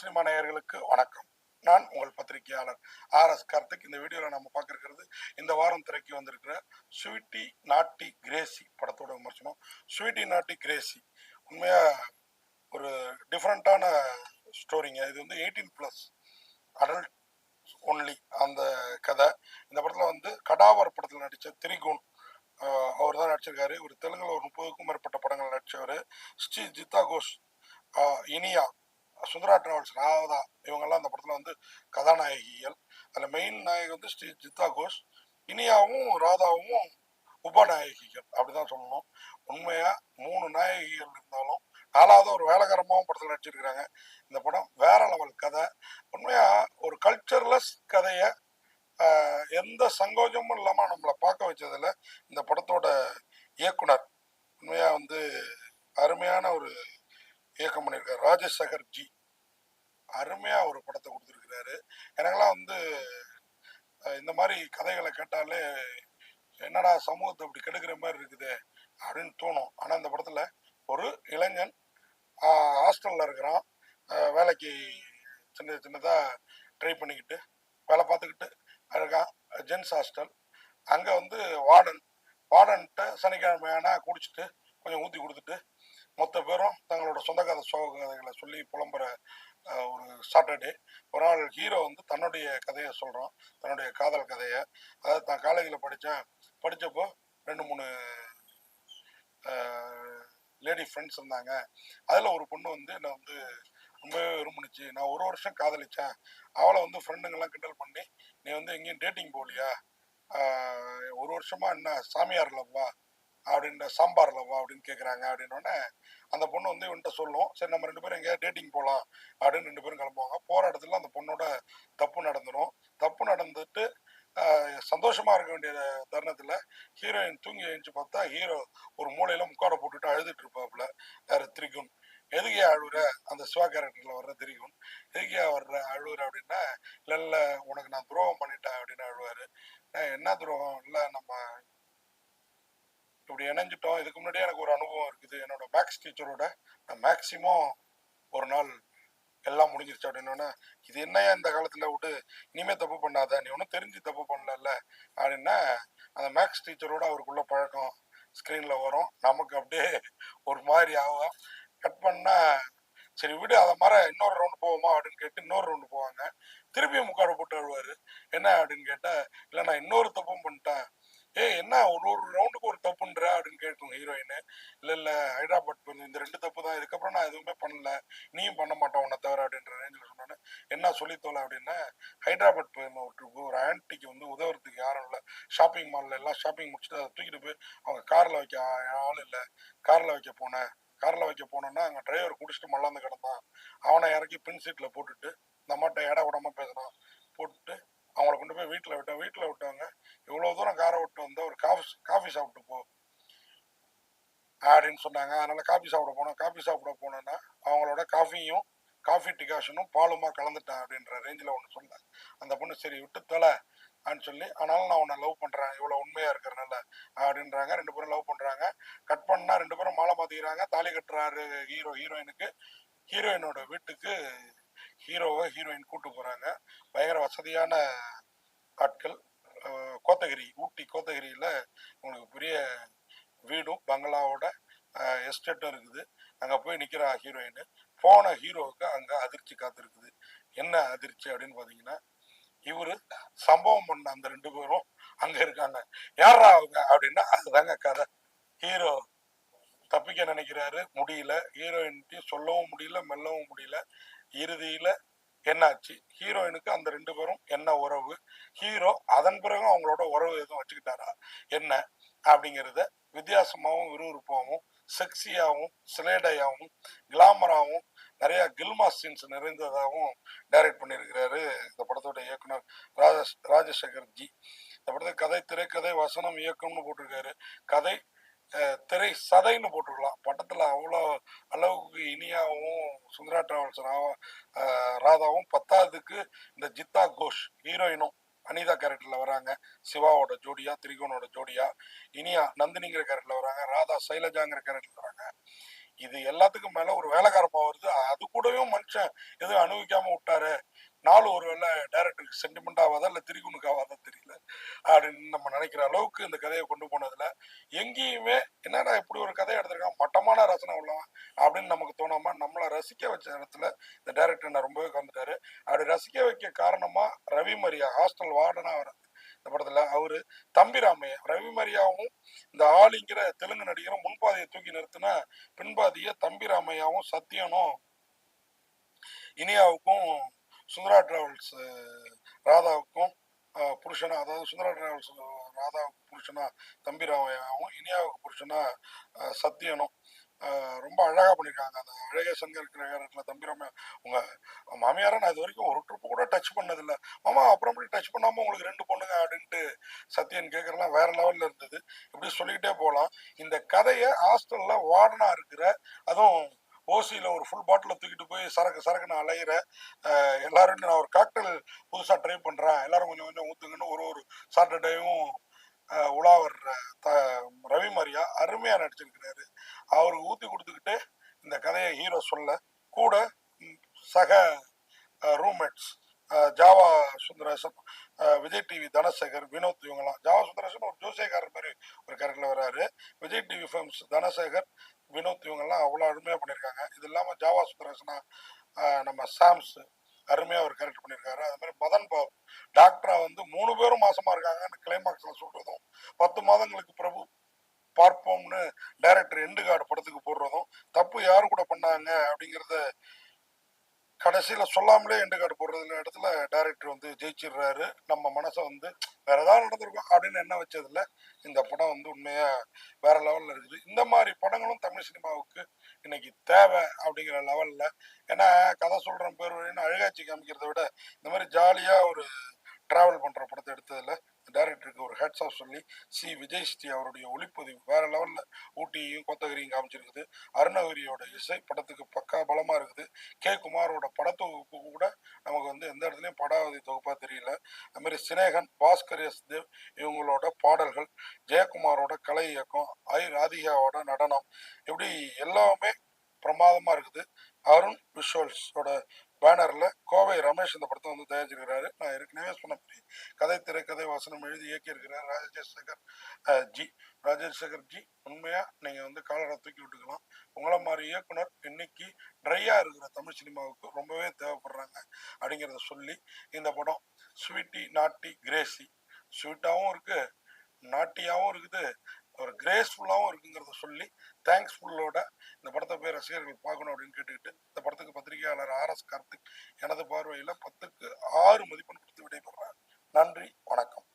Cinema நேயர்களுக்கு வணக்கம். நான் உங்கள் பத்திரிகையாளர் ஆர் எஸ் கார்த்திக். இந்த வீடியோவில் நம்ம பார்க்க இந்த வாரம் திரைக்கு வந்திருக்கிற ஸ்வீட்டி நாட்டி கிரேசி படத்தோட விமர்சனம். ஸ்வீட்டி நாட்டி கிரேசி உண்மையாக ஒரு டிஃப்ரெண்ட்டான ஸ்டோரிங்க இது வந்து எயிட்டீன் ப்ளஸ் அடல்ட் ஒன்லி அந்த கதை. இந்த படத்தில் வந்து கடாவர் படத்தில் நடித்த திரிகுன் அவர் தான் நடிச்சிருக்காரு. ஒரு தெலுங்குல ஒரு முப்பதுக்கும் மேற்பட்ட படங்கள் நடித்தவர் ஸ்ரீ ஜிதா கோஷ் இனியா சுந்தரா டிராவல்ஸ் ராவதா இவங்கெல்லாம் அந்த படத்தில் வந்து கதாநாயகிகள். அதில் மெயின் நாயகி வந்து ஸ்ரீ ஜித்தா கோஷ் இனியாவும் ராதாவும் உபநாயகிகள். அப்படிதான் சொல்லணும். உண்மையாக மூணு நாயகிகள் இருந்தாலும் நாலாவது ஒரு வேலைகரமாகவும் படத்தில் நடிச்சிருக்கிறாங்க. இந்த படம் வேற லெவல் கதை. உண்மையாக ஒரு கல்ச்சர்லெஸ் கதையை எந்த சங்கோஜமும் இல்லாமல் நம்மளை பார்க்க வச்சதில் இந்த படத்தோட இயக்குனர் உண்மையா வந்து அருமையான ஒரு இயக்கம் பண்ணியிருக்காரு ராஜசேகர் ஜி அருமையா ஒரு படத்தை கொடுத்துருக்கிறாரு. எனக்கெல்லாம் வந்து இந்த மாதிரி கதைகளை கேட்டாலே என்னடா சமூகத்தை அப்படி கெடுக்கிற மாதிரி இருக்குது அப்படின்னு தோணும். ஆனால் இந்த படத்தில் ஒரு இளைஞன் ஹாஸ்டலில் இருக்கிறான். வேலைக்கு சின்ன சின்னதாக ட்ரை பண்ணிக்கிட்டு வேலை பார்த்துக்கிட்டு இருக்கான். Gents hostel. அங்கே வந்து வார்டன் வார்டன்ட்ட சனிக்கிழமையான குடிச்சிட்டு கொஞ்சம் ஊற்றி கொடுத்துட்டு மொத்த பேரும் தங்களோட சொந்த கதை சோக கதைகளை சொல்லி புலம்புற ஒரு சாட்டர்டே. ஒரு நாள் ஹீரோ வந்து தன்னுடைய கதையை சொல்கிறோம் தன்னுடைய காதல் கதையை. அதாவது தான் காலேஜில் படித்தேன் படித்தப்போ ரெண்டு மூணு லேடி ஃப்ரெண்ட்ஸ் இருந்தாங்க. அதில் ஒரு பொண்ணு வந்து என்னை வந்து ரொம்பவே விரும்புனுச்சு நான் ஒரு வருஷம் காதலிச்சேன். அவளை வந்து ஃப்ரெண்டுங்கெல்லாம் கிண்டல் பண்ணி நீ வந்து எங்கேயும் டேட்டிங் போகலையா? ஒரு வருஷமா என்ன சாமியார் லவ்வா அப்படின்ற சாம்பார் லவ் அப்படின்னு கேட்குறாங்க அப்படின்னோடனே அந்த பொண்ணு வந்து இவன்கிட்ட சொல்லும். சரி நம்ம ரெண்டு பேரும் எங்கேயாவது டேட்டிங் போகலாம் அப்படின்னு ரெண்டு பேரும் கிளம்புவாங்க. போகிற இடத்துல அந்த பொண்ணோட தப்பு நடந்துடும் தப்பு நடந்துட்டு சந்தோஷமாக இருக்க வேண்டிய தருணத்தில் ஹீரோயின் தூங்கி எழுந்துச்சு பார்த்தா ஹீரோ ஒரு மூலையில் முக்காட போட்டுட்டு அழுதுட்டு இருப்பாப்புல. வேறு திரிகுன். எதுக்கே அழுகுற அந்த சிவா கேரக்டரில் வர்ற திரிகுன். எதுக்கே வர்ற? அழுகுற அப்படின்னா இல்லை இல்லை உனக்கு நான் துரோகம் பண்ணிட்டேன் அப்படின்னு அழுவார். என்ன துரோகம்? அப்படி இணைஞ்சிட்டோம். இதுக்கு முன்னாடியே எனக்கு ஒரு அனுபவம் இருக்குது. என்னோட மேக்ஸ் டீச்சரோட நான் மேக்சிமம் ஒரு நாள் எல்லாம் முடிஞ்சிருச்சு அப்படின்னோடனே இது என்னையா இந்த காலத்தில் விட்டு? இனிமே தப்பு பண்ணாத. நீ ஒன்றும் தெரிஞ்சு தப்பு பண்ணல அப்படின்னா அந்த மேக்ஸ் டீச்சரோட அவருக்குள்ள பழக்கம் ஸ்க்ரீனில் வரும். நமக்கு அப்படியே ஒரு மாதிரி ஆகும். கட் பண்ணால் சரி விடு அதை மாதிரி இன்னொரு ரவுண்டு போவோமா? அப்படின்னு கேட்டு இன்னொரு ரவுண்டு போவாங்க. திருப்பியும் முக்காடு போட்டு அழுவார் என்ன? அப்படின்னு கேட்டால் இல்லை நான் இன்னொரு தப்பும் பண்ணிட்டேன். ஏய் என்ன ஒரு ஒரு ரவுண்டுக்கு ஒரு தப்புன்ற அப்படின்னு கேட்கும் ஹீரோயின் இல்லை இல்லை ஹைதராபாத் பண்ணு இந்த ரெண்டு தப்பு தான். இதுக்கப்புறம் நான் எதுவுமே பண்ணல. நீயும் பண்ண மாட்டோம் உன்னை தவிர அப்படின்ற ரேஞ்சில் சொன்னோன்னே என்ன சொல்லித்தோல அப்படின்னா ஹைதராபாத் போயிருந்தோம் ஒரு ஒரு ஆன்ட்டிக்கு வந்து உதவுறதுக்கு யாரும் இல்லை. ஷாப்பிங் மாலில் எல்லாம் ஷாப்பிங் முடிச்சுட்டு அதை தூக்கிட்டு போய் அவங்க காரில் வைக்க ஆள் இல்லை. காரில் வைக்க போனேன் காரில் வைக்க போனோன்னா அங்கே டிரைவர் குடிச்சிட்டு மல்லாந்து கிடந்தான். அவனை இறக்கி பின் சீட்டில் போட்டுட்டு நம்மகிட்ட இட விடாம பேசுகிறான் போட்டுட்டு அவங்கள கொண்டு போய் வீட்டில் விட்டேன் வீட்டில் விட்டாங்க இவ்வளோ தூரம் காரை விட்டு வந்தா ஒரு காஃபி காஃபி சாப்பிட்டு போ. அப்படின்னு சொன்னாங்க. அதனால காஃபி சாப்பிட போனோம். காஃபி சாப்பிட போனோன்னா அவங்களோட காஃபியும் காஃபி டிகாஷனும் பாலுமா கலந்துட்டேன் அப்படின்ற ரேஞ்சில் ஒன்று சொன்னேன் அந்த பொண்ணு சரி விட்டு தொலை அப்படின்னு சொல்லி ஆனாலும் நான் உன்னை லவ் பண்ணுறேன் இவ்வளோ உண்மையாக இருக்கிறனால அப்படின்றாங்க. ரெண்டு பேரும் லவ் பண்ணுறாங்க கட் பண்ணால் ரெண்டு பேரும் மாலை மாற்றிக்கிறாங்க தாலி கட்டுறாரு ஹீரோ ஹீரோயினுக்கு ஹீரோயினோட வீட்டுக்கு ஹீரோவை ஹீரோயின் கூட்டு போகிறாங்க பயங்கர வசதியான ஆட்கள். கோத்தகிரி ஊட்டி கோத்தகிரியில் உங்களுக்கு பெரிய வீடும் பங்களாவோட எஸ்டேட்டும் இருக்குது. அங்கே போய் நிற்கிற ஹீரோயின். போன ஹீரோவுக்கு அங்கே அதிர்ச்சி காத்திருக்குது. என்ன அதிர்ச்சி அப்படின்னு பார்த்தீங்கன்னா இவர் சம்பவம் பண்ண அந்த ரெண்டு பேரும் அங்கே இருக்காங்க. யாரா அவங்க அப்படின்னா அதுதாங்க கதை. ஹீரோ தப்பிக்க நினைக்கிறாரு முடியல. ஹீரோயின்கிட்டையும் சொல்லவும் முடியல மெல்லவும் முடியல. இறுதியில் என்னாச்சு? ஹீரோயினுக்கு அந்த ரெண்டு பேரும் என்ன உறவு? ஹீரோ அதன் பிறகு அவங்களோட உறவு எதுவும் வச்சுக்கிட்டாரா? என்ன? அப்படிங்கிறத வித்தியாசமாகவும் விறுவிறுப்பாகவும் செக்ஸியாகவும் சிலேடையாகவும் கிளாமராகவும் நிறைய கில்மா சீன்ஸ் நிறைந்ததாகவும் டைரக்ட் பண்ணியிருக்கிறாரு இந்த படத்தோட இயக்குனர் ராஜ ராஜசேகர் ஜி. இந்த படத்தை கதை திரைக்கதை வசனம் இயக்கம்னு போட்டிருக்காரு. கதை திரை சதைன்னு போட்டுக்கலாம். படத்துல அவ்வளோ அளவுக்கு இனியாவும் சுந்தரா டிராவல்ஸ் ராதாவும் பத்தாவதுக்கு இந்த ஜித்தா கோஷ் ஹீரோயினும் அனிதா கேரக்டர்ல வராங்க. சிவாவோட ஜோடியா திரிகோனோட ஜோடியா இனியா நந்தினிங்கிற கேரக்டர்ல வராங்க. ராதா சைலஜாங்கிற கேரக்டர்ல வராங்க. இது எல்லாத்துக்கும் மேல ஒரு வேலைக்காரமா வருது. அது கூடவே மனுஷன் எதுவும் அனுபவிக்காம விட்டாரு. நாலு ஒரு வேலை டேரக்டருக்கு சென்டிமெண்ட் ஆகாதா இல்ல திரிகுணுக்கு அப்படின்னு நம்ம நினைக்கிற அளவுக்கு இந்த கதையை கொண்டு போனதுல எங்கேயுமே என்னடா இப்படி ஒரு கதையை எடுத்திருக்கான் மட்டமான ரசனை உள்ளவன் அப்படின்னு நமக்கு தோணாம நம்மளை ரசிக்க வச்ச இடத்துல இந்த டைரக்டர் என்ன ரொம்பவே கலந்துட்டாரு அப்படி ரசிக்க வைக்க காரணமா ரவி மரியா ஹாஸ்டல் வார்டனா வர்றது இந்த படத்துல அவரு தம்பி ராமையா ரவி மரியாவும் இந்த ஆளிங்கிற தெலுங்கு நடிகரும் முன்பாதையை தூக்கி நிறுத்தின பின்பாதிய தம்பி ராமையாவும் சத்யனும் இனியாவுக்கும் சுந்தரா டிராவல்ஸ் ராதாவுக்கும் புருஷனா அதாவது சுந்தரா ராதா ராதாவுக்கு புருஷனா தம்பி ராமையாவும் இனியாவுக்கு புருஷனா சத்தியனும் சத்யனும் ரொம்ப அழகாக பண்ணியிருக்காங்க அந்த அழகிய சங்கர் இருக்கிற தம்பிராம உங்கள் மாமியாரை நான் இது வரைக்கும் ஒரு ட்ரிப்பு கூட டச் பண்ணதில்லை. மாமா அப்புறம் எப்படி டச் பண்ணாமல் உங்களுக்கு ரெண்டு பொண்ணுங்க அப்படின்ட்டு சத்யன் கேட்குறலாம் வேற லெவலில் இருந்தது. இப்படி சொல்லிக்கிட்டே போகலாம் இந்த கதையை ஹாஸ்டலில் வார்டனா இருக்கிற அதுவும் ஓசியில் ஒரு ஃபுல் பாட்டில் தூக்கிட்டு போய் சரக்கு சரக்குன்னு அலையிற அஹ், எல்லாரும் நான் ஒரு காக்டல் புதுசாக ட்ரை பண்ணுறேன் எல்லாரும் கொஞ்சம் கொஞ்சம் ஊற்றுங்கன்னு ஒரு ஒரு சாட்டர்டேயும் உலா வர்ற த ரவி மாரியா அருமையாக நடிச்சிருக்கிறாரு. அவருக்கு ஊற்றி கொடுத்துக்கிட்டு இந்த கதையை ஹீரோ சொல்ல கூட சக ரூம்மேட்ஸ் ஜாவா சுந்தரேசன் விஜய் டிவி தனசேகர் வினோத் இவங்கலாம் ஜாவா சுந்தரேசன் ஒரு ஜோசியக்காரர் மாதிரி ஒரு கேரக்டர்ல வராரு. விஜய் டிவி ஃபிலிம்ஸ் தனசேகர் வினோத் இவங்கெல்லாம் அவ்வளோ அருமையாக பண்ணியிருக்காங்க. இது இல்லாமல் ஜாவா சுந்தரேசனா நம்ம சாம்ஸ் அருமையாக ஒரு கேரக்டர் பண்ணியிருக்காரு. அது மாதிரி மதன் பாபு டாக்டரா வந்து மூணு பேரும் மாசமா இருக்காங்கன்னு கிளைமாக்ஸ்ல சொல்றதும் பத்து மாதங்களுக்கு பிரபு பார்ப்போம்னு டைரக்டர் எண்டு கார்டு படத்துக்கு போடுறதும் தப்பு யாரு கூட பண்ணாங்க அப்படிங்கிறத கடைசியில் சொல்லாமலே எண்டு கார்டு போடுறதுல இடத்துல டேரக்டர் வந்து ஜெயிச்சிடுறாரு. நம்ம மனசை வந்து வேற ஏதாவது நடந்திருக்கும் அப்படின்னு என்ன வச்சதில்ல. இந்த படம் வந்து உண்மையா வேற லெவல்ல இருக்குது. இந்த மாதிரி படங்களும் தமிழ் சினிமாவுக்கு இன்னைக்கு தேவை அப்படிங்கிற லெவல்ல ஏன்னா கதை சொல்றேன் பேர் வழின்னு அழுகாட்சி காமிக்கிறத விட இந்த மாதிரி ஜாலியா ஒரு ட்ராவல் பண்ணுற படத்தை எடுத்ததில் டேரக்டருக்கு ஒரு ஹெட்ஸ் ஆஃப் சொல்லி சி. விஜய் ஸ்ரீ அவருடைய ஒளிப்பதிவு வேற லெவலில் ஊட்டியையும் கோத்தகிரியும் காமிச்சிருக்குது. அருணகிரியோட இசை படத்துக்கு பக்கா பலமாக இருக்குது. கே. குமாரோட படத்தொகுப்பு கூட நமக்கு வந்து எந்த இடத்துலையும் படாவதி தொகுப்பாக தெரியல. அதுமாரி சினேகன் பாஸ்கர் எஸ் தேவ் இவங்களோட பாடல்கள் ஜெயக்குமாரோட கலை இயக்கம் ஐ. ராதிகாவோட நடனம் இப்படி எல்லாமே பிரமாதமாக இருக்குது. அருண் விஷுவல்ஸோட பேனரில் கோவை ரமேஷ் இந்த படத்தை வந்து தயாரிச்சிருக்கிறாரு. நான் ஏற்கனவே சொன்ன மாதிரி கதை திரைக்கதை வசனம் எழுதி இயக்கியிருக்கிறார் ராஜேஷ் சேகர் ஜி. ராஜேஷ் சேகர் ஜி உண்மையாக நீங்கள் வந்து காலரை தூக்கி விட்டுக்கலாம். உங்களை மாதிரி இயக்குனர் இன்னைக்கு ட்ரையாக இருக்கிற தமிழ் சினிமாவுக்கு ரொம்பவே தேவைப்படுறாங்க அப்படிங்கிறத சொல்லி இந்த படம் ஸ்வீட்டி நாட்டி கிரேசி. ஸ்வீட்டாகவும் இருக்குது நாட்டியாகவும் இருக்குது. ஒரு கிரேஸ்ஃபுல்லாகவும் இருக்குங்கிறத சொல்லி தேங்க்ஸ்ஃபுல்லோட இந்த படத்தை போய் ரசிகர்கள் பார்க்கணும் அப்படின்னு கேட்டுக்கிட்டு இந்த படத்துக்கு பத்திரிகையாளர் ஆர் எஸ் கார்த்திக் எனது பார்வையில் பத்துக்கு ஆறு மதிப்பெண் கொடுத்து விடைபெறுறேன் நன்றி வணக்கம்.